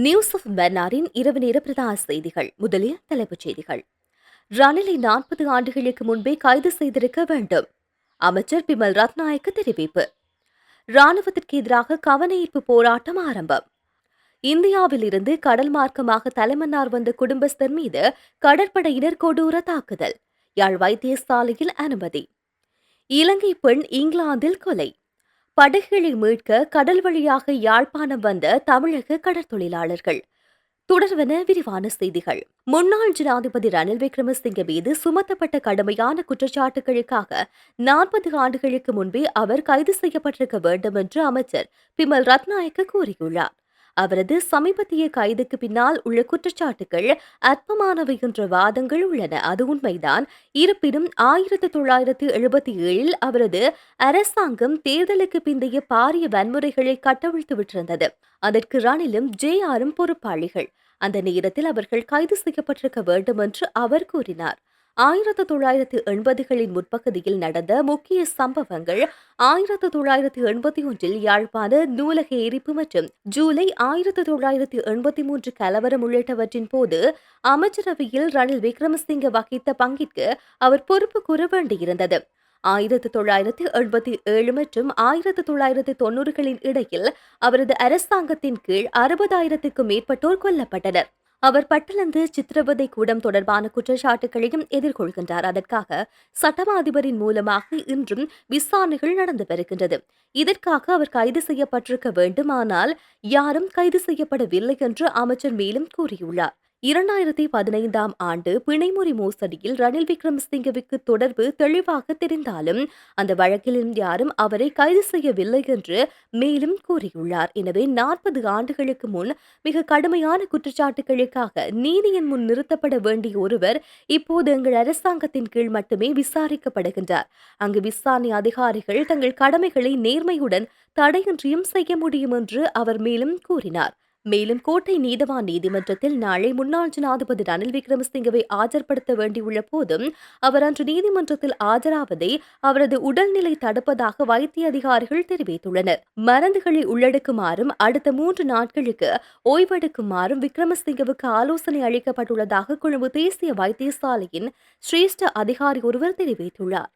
News of மன்னாரின் இரவு நேர பிரதான செய்திகள். முதலில் தலைப்புச் செய்திகள். ரணிலை நாற்பது ஆண்டுகளுக்கு முன்பே கைது செய்திருக்க வேண்டும். அமைச்சர் பிமல் ரத்நாயக்க தெரிவிப்பு. ராணுவத்திற்கு எதிராக கவனஈர்ப்பு போராட்டம் ஆரம்பம். இந்தியாவில் இருந்து கடல் மார்க்கமாக தலைமன்னார் வந்த குடும்பஸ்தர் மீது கடற்படையினர் கொடூர தாக்குதல். யாழ் வைத்தியசாலையில் அனுமதி. இலங்கை பெண் இங்கிலாந்தில் கொலை. படகுகளை மீட்க கடல் வழியாக யாழ்ப்பாணம் வந்த தமிழக கடற்தொழிலாளர்கள் தொடர்வன விரிவான செய்திகள். முன்னாள் ஜனாதிபதி ரணில் விக்ரமசிங்க மீது சுமத்தப்பட்ட கடுமையான குற்றச்சாட்டுகளுக்காக நாற்பது ஆண்டுகளுக்கு முன்பே அவர் கைது செய்யப்பட்டிருக்க வேண்டும் என்று அமைச்சர் பிமல் ரத்நாயக்க கூறியுள்ளார். அவரது சமீபத்திய கைதுக்கு பின்னால் உள்ள குற்றச்சாட்டுகள் அற்பமானவை என்ற வாதங்கள் உள்ளன. அது உண்மைதான். இருப்பினும் ஆயிரத்தி தொள்ளாயிரத்தி எழுபத்தி ஏழில் அவரது அரசாங்கம் தேர்தலுக்கு பிந்தைய பாரிய வன்முறைகளை கட்டவிழ்த்து விட்டிருந்தது. அதற்கு ரணிலும் ஜே ஆரும் பொறுப்பாளிகள். அந்த நேரத்தில் அவர்கள் கைது செய்யப்பட்டிருக்க வேண்டும் என்று அவர் கூறினார். ஆயிரத்து தொள்ளாயிரத்து எண்பதுகளின் முற்பகுதியில் நடந்த முக்கிய சம்பவங்கள் ஆயிரத்து தொள்ளாயிரத்து எண்பத்தி ஒன்றில் யாழ்ப்பாண நூலக எரிப்பு மற்றும் ஜூலை ஆயிரத்து தொள்ளாயிரத்து எண்பத்தி மூன்று கலவரம் உள்ளிட்டவற்றின் போது அமைச்சரவையில் ரணில் விக்ரமசிங்க வகித்த பங்கிற்கு அவர் பொறுப்பு கூற வேண்டியிருந்தது. ஆயிரத்து தொள்ளாயிரத்து எண்பத்தி ஏழு மற்றும் ஆயிரத்து தொள்ளாயிரத்து தொன்னூறுகளின் இடையில் அவரது அரசாங்கத்தின் கீழ் அறுபதாயிரத்துக்கும் மேற்பட்டோர் கொல்லப்பட்டனர். அவர் பட்டலந்து சித்திரவதை கூடம் தொடர்பான குற்றச்சாட்டுகளையும் எதிர்கொள்கின்றார். அதற்காக சட்டமா அதிபரின் மூலமாக இன்றும் விசாரணைகள் நடந்து வருகின்றது. இதற்காக அவர் கைது செய்யப்பட்டிருக்க வேண்டுமானால் யாரும் கைது செய்யப்படவில்லை என்று அமைச்சர் மேலும் கூறியுள்ளார். இரண்டாயிரத்தி பதினைந்தாம் ஆண்டு பிணைமுறை மோசடியில் ரணில் விக்ரமசிங்கவுக்கு தொடர்பு தெளிவாக தெரிந்தாலும் அந்த வழக்கில் யாரும் அவரை கைது செய்யவில்லை என்று மேலும் கூறியுள்ளார். எனவே நாற்பது ஆண்டுகளுக்கு முன் மிக கடுமையான குற்றச்சாட்டுகளுக்காக நீதியின் முன் நிறுத்தப்பட வேண்டிய ஒருவர் இப்போது எங்கள் அரசாங்கத்தின் கீழ் மட்டுமே விசாரிக்கப்படுகின்றார். அங்கு விசாரணை அதிகாரிகள் தங்கள் கடமைகளை நேர்மையுடன் தடையின்றியும் செய்ய முடியும் என்று அவர் மேலும் கூறினார். மேலும் கோட்டை நீதவான் நீதிமன்றத்தில் நாளை முன்னாள் ஜனாதிபதி ரணில் விக்ரமசிங்கவை ஆஜர்படுத்த வேண்டியுள்ள போதும் அவர் அன்று நீதிமன்றத்தில் ஆஜராவதை அவரது உடல்நிலை தடுப்பதாக வைத்திய அதிகாரிகள் தெரிவித்துள்ளனர். மருந்துகளை உள்ளடக்குமாறும் அடுத்த மூன்று நாட்களுக்கு ஓய்வெடுக்குமாறும் விக்ரமசிங்கவுக்கு ஆலோசனை அளிக்கப்பட்டுள்ளதாக கொழும்பு தேசிய வைத்தியசாலையின் சிரேஷ்ட அதிகாரி ஒருவர் தெரிவித்துள்ளார்.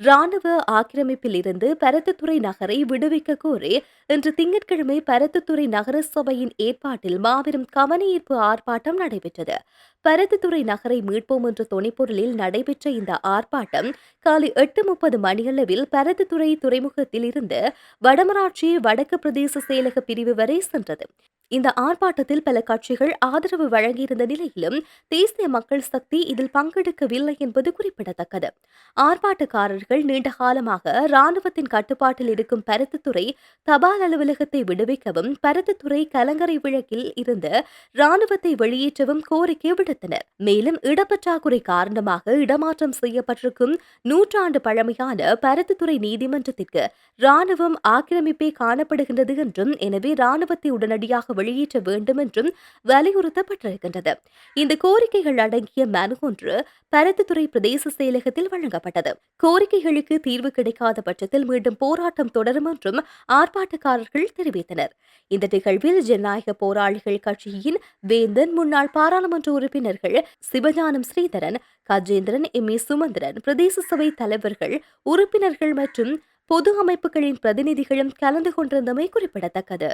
ராணுவ ஆக்கிரமிப்பில் இருந்து பரத்துத்துறை நகரை விடுவிக்க கோரி இன்று திங்கட்கிழமை பரத்துத்துறை நகர சபையின் ஏற்பாட்டில் மாபெரும் கவனஈர்ப்பு ஆர்ப்பாட்டம் நடைபெற்றது. பரத்துத்துறை நகரை மீட்போம் என்ற துணைப்பொருளில் நடைபெற்ற இந்த ஆர்ப்பாட்டம் காலை எட்டு முப்பது மணியளவில் பரத்துத்துறை துறைமுகத்தில் இருந்து வடமராட்சி வடக்கு பிரதேச செயலக பிரிவு வரை சென்றது. இந்த ஆர்ப்பாட்டத்தில் பல கட்சிகள் ஆதரவு வழங்கியிருந்த நிலையிலும் தேசிய மக்கள் சக்தி இதில் பங்கெடுக்கவில்லை என்பது குறிப்பிடத்தக்கது. ஆர்ப்பாட்டக்காரர்கள் நீண்ட காலமாக ராணுவத்தின் கட்டுப்பாட்டில் இருக்கும் பருத்துத்துறை தபால் அலுவலகத்தை விடுவிக்கவும் பருத்துத்துறை கலங்கரை விளக்கில் இருந்து ராணுவத்தை வெளியேற்றவும் கோரிக்கை விடுத்தனர் மேலும் இடப்பற்றாக்குறை காரணமாக இடமாற்றம் செய்யப்பட்டிருக்கும் நூற்றாண்டு பழமையான பருத்தித்துறை நீதிமன்றத்திற்கு ராணுவம் ஆக்கிரமிப்பே காணப்படுகின்றது என்றும் எனவே ராணுவத்தை உடனடியாக வெளியேற்ற வேண்டும் என்றும் வலியுறுத்தப்பட்டிருக்கின்றது. இந்த கோரிக்கைகள் அடங்கிய மனு ஒன்று பருத்தித்துறை பிரதேச செயலகத்தில் வழங்கப்பட்டது. கோரிக்கைகளுக்கு தீர்வு கிடைக்காத பட்சத்தில் மீண்டும் போராட்டம் தொடரும் என்றும் ஆர்ப்பாட்டக்காரர்கள் தெரிவித்தனர். இந்த நிகழ்வில் ஜனநாயக போராளிகள் கட்சியின் வேந்தன் முன்னாள் பாராளுமன்ற உறுப்பினர்கள் சிவஞானம் ஸ்ரீதரன் கஜேந்திரன் எம். ஏ. சுமந்திரன் பிரதேச சபை தலைவர்கள் உறுப்பினர்கள் மற்றும் பொது அமைப்புகளின் பிரதிநிதிகளும் கலந்து கொண்டிருந்தமை குறிப்பிடத்தக்கது.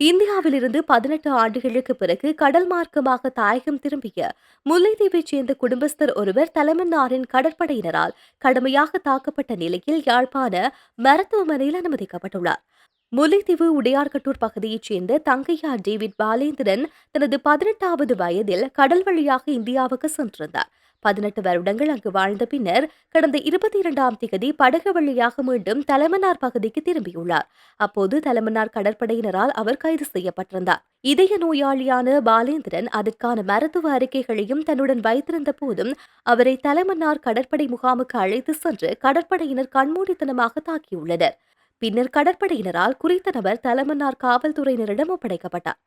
இந்தியாவிலிருந்து பதினெட்டு ஆண்டுகளுக்கு பிறகு கடல் மார்க்கமாக தாயகம் திரும்பிய முல்லைத்தீவைச் சேர்ந்த குடும்பஸ்தர் ஒருவர் தலைமன்னாரின் கடற்படையினரால் கடுமையாக தாக்கப்பட்ட நிலையில் யாழ்ப்பாண மருத்துவமனையில் அனுமதிக்கப்பட்டுள்ளார். முல்லைத்தீவு உடையார்கட்டூர் பகுதியைச் சேர்ந்த தங்கையா டேவிட் பாலேந்திரன் தனது பதினெட்டாவது வயதில் கடல் வழியாக இந்தியாவுக்கு சென்றிருந்தார். பதினெட்டு வருடங்கள் அங்கு வாழ்ந்த பின்னர் கடந்த இருபத்தி இரண்டாம் திகதி படகு வழியாக மீண்டும் தலைமன்னார் பகுதிக்கு திரும்பியுள்ளார். அப்போது தலைமன்னார் கடற்படையினரால் அவர் கைது செய்யப்பட்டிருந்தார். இதய நோயாளியான பாலேந்திரன் அதற்கான மருத்துவ அறிக்கைகளையும் தன்னுடன் வைத்திருந்த போதும் அவரை தலைமன்னார் கடற்படை முகாமுக்கு அழைத்து சென்று கடற்படையினர் கண்மூடித்தனமாக தாக்கியுள்ளனர். பின்னர் கடற்படையினரால் குறித்த நபர் தலைமன்னார் காவல்துறையினரிடம் ஒப்படைக்கப்பட்டார்.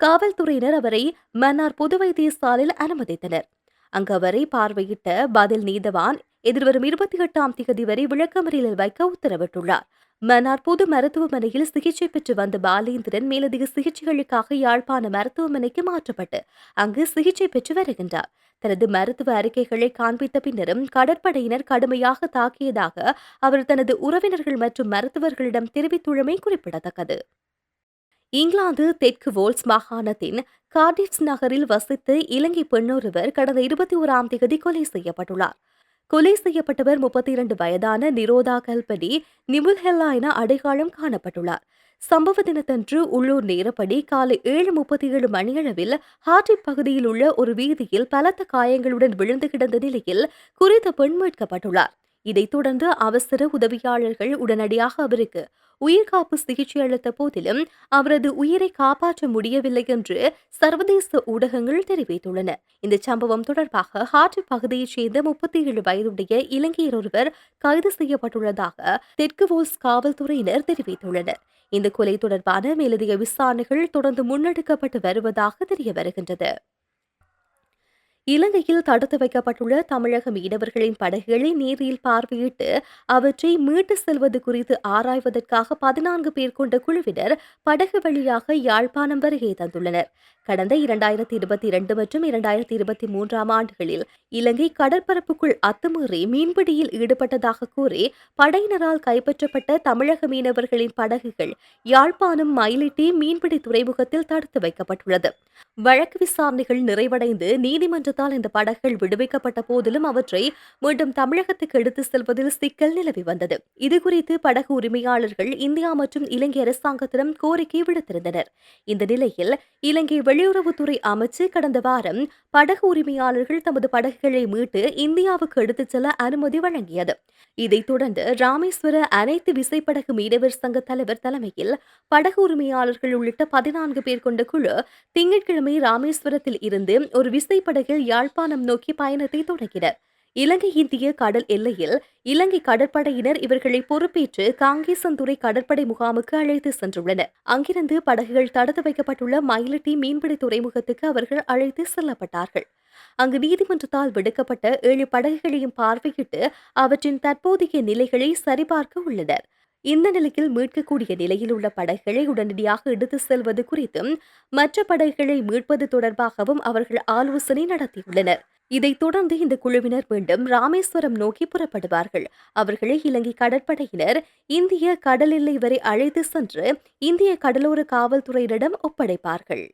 காவல்துறையினர் அவரை மன்னார் பொது வைத்தியசாலையில் அனுமதித்தனர். அங்கு அவரை பார்வையிட்ட பதில் நீதவான் எதிர்வரும் இருபத்தி எட்டாம் தேதி வரை விளக்கமறியலில் வைக்க உத்தரவிட்டுள்ளார். மன்னார் பொது மருத்துவமனையில் சிகிச்சை பெற்று வந்த பாலேந்திரன் மேலதிக சிகிச்சைகளுக்காக யாழ்ப்பாண மருத்துவமனைக்கு மாற்றப்பட்டு அங்கு சிகிச்சை பெற்று வருகின்றார். தனது மருத்துவ அறிக்கைகளை காண்பித்த பின்னரும் கடற்படையினர் கடுமையாக தாக்கியதாக அவர் தனது உறவினர்கள் மற்றும் மருத்துவர்களிடம் தெரிவித்துள்ளமை குறிப்பிடத்தக்கது. இங்கிலாந்து தெற்கு வோல்ஸ் மாகாணத்தின் கார்டிப்ஸ் நகரில் வசித்து இலங்கை பெண்ணொருவர் கடந்த இருபத்தி ஓராம் தேதி கொலை செய்யப்பட்டுள்ளார். கொலை செய்யப்பட்டவர் முப்பத்தி இரண்டு வயதான நிரோதா கல்படி நிமுல்ஹெல்லா என அடையாளம் காணப்பட்டுள்ளார். சம்பவ தினத்தன்று உள்ளூர் நேரப்படி காலை ஏழு முப்பத்தி ஏழு மணியளவில் ஹார்டிக் பகுதியில் உள்ள ஒரு வீதியில் பலத்த காயங்களுடன் விழுந்து கிடந்த நிலையில் குறித்த பெண் மீட்கப்பட்டுள்ளார். இதைத் தொடர்ந்து அவசர உதவியாளர்கள் உடனடியாக அவருக்கு உயிர்காப்பு சிகிச்சை அளித்த போதிலும் அவரது உயிரை காப்பாற்ற முடியவில்லை என்று சர்வதேச ஊடகங்கள் தெரிவித்துள்ளன. இந்த சம்பவம் தொடர்பாக ஹார்ட் பகுதியைச் சேர்ந்த முப்பத்தி ஏழு வயதுடைய இலங்கையர் ஒருவர் கைது செய்யப்பட்டுள்ளதாக தெற்கு வோல்ஸ் காவல்துறையினர் தெரிவித்துள்ளனர். இந்த கொலை தொடர்பான மேலதிக விசாரணைகள் தொடர்ந்து முன்னெடுக்கப்பட்டு வருவதாக தெரிய வருகின்றது. இலங்கையில் தடுத்து வைக்கப்பட்டுள்ள தமிழக மீனவர்களின் படகுகளை நேரில் பார்வையிட்டு அவற்றை மீட்டு செல்வது குறித்து ஆராய்வதற்காக பதினான்கு பேர் கொண்ட குழுவினர் படகு வழியாக யாழ்ப்பாணம் வருகை தந்துள்ளனர். கடந்த இரண்டாயிரத்தி இருபத்தி இரண்டு மற்றும் இரண்டாயிரத்தி இருபத்தி மூன்றாம் ஆண்டுகளில் இலங்கை கடற்பரப்புக்குள் அத்துமீறி மீன்பிடியில் ஈடுபட்டதாக கூறி படையினரால் கைப்பற்றப்பட்ட தமிழக மீனவர்களின் படகுகள் யாழ்ப்பாணம் மயிலிட்டி மீன்பிடி துறைமுகத்தில் தடுத்து வைக்கப்பட்டுள்ளது. வழக்கு விசாரணைகள் நிறைவடைந்து நீதிமன்றத்தால் இந்த படகுகள் விடுவிக்கப்பட்ட போதிலும் அவற்றை மீண்டும் தமிழகத்துக்கு எடுத்து செல்வதில் சிக்கல் நிலவி வந்தது. இதுகுறித்து படகு உரிமையாளர்கள் இந்தியா மற்றும் இலங்கை அரசாங்கத்திடம் கோரிக்கை விடுத்திருந்தனர். இந்த நிலையில் இலங்கை வெளியுறவுத்துறை அமைச்சு கடந்த வாரம் படகு உரிமையாளர்கள் தமது படகுகளை மீட்டு இந்தியாவுக்கு எடுத்துச் செல்ல அனுமதி வழங்கியது. இதைத் தொடர்ந்து ராமேஸ்வர அனைத்து விசைப்படகு மீனவர் சங்க தலைவர் தலைமையில் படகு உரிமையாளர்கள் உள்ளிட்ட பதினான்கு பேர் கொண்ட குழு திங்கட்கிழமை ராமேஸ்வரத்தில் இருந்து ஒரு விசைப்படகில் யாழ்ப்பாணம் நோக்கி பயணத்தை தொடங்கினர். இலங்கை இந்திய கடல் எல்லையில் இலங்கை கடற்படையினர் இவர்களை பொறுப்பேற்று காங்கேசன்துறை கடற்படை முகாமுக்கு அழைத்து சென்றுள்ளனர். அங்கிருந்து படகுகள் தடுத்து வைக்கப்பட்டுள்ள மயிலட்டி மீன்பிடி துறைமுகத்துக்கு அவர்கள் அழைத்து செல்லப்பட்டார்கள். அங்கு நீதிமன்றத்தால் விடுக்கப்பட்ட ஏழு படகுகளையும் பார்வையிட்டு அவற்றின் தற்போதைய நிலைகளை சரிபார்க்க உள்ளனர். இந்த நிலையில் மீட்கக்கூடிய நிலையில் உள்ள படகுகளை உடனடியாக எடுத்து செல்வது குறித்தும் மற்ற படகுகளை மீட்பது தொடர்பாகவும் அவர்கள் ஆலோசனை நடத்தியுள்ளனர். இதைத் தொடர்ந்து இந்த குழுவினர் மீண்டும் ராமேஸ்வரம் நோக்கி புறப்படுவார்கள். அவர்களை இலங்கை கடற்படையினர் இந்திய கடல் எல்லை வரை அழைத்து சென்று இந்திய கடலோர காவல்துறையினரிடம் ஒப்படைப்பார்கள்.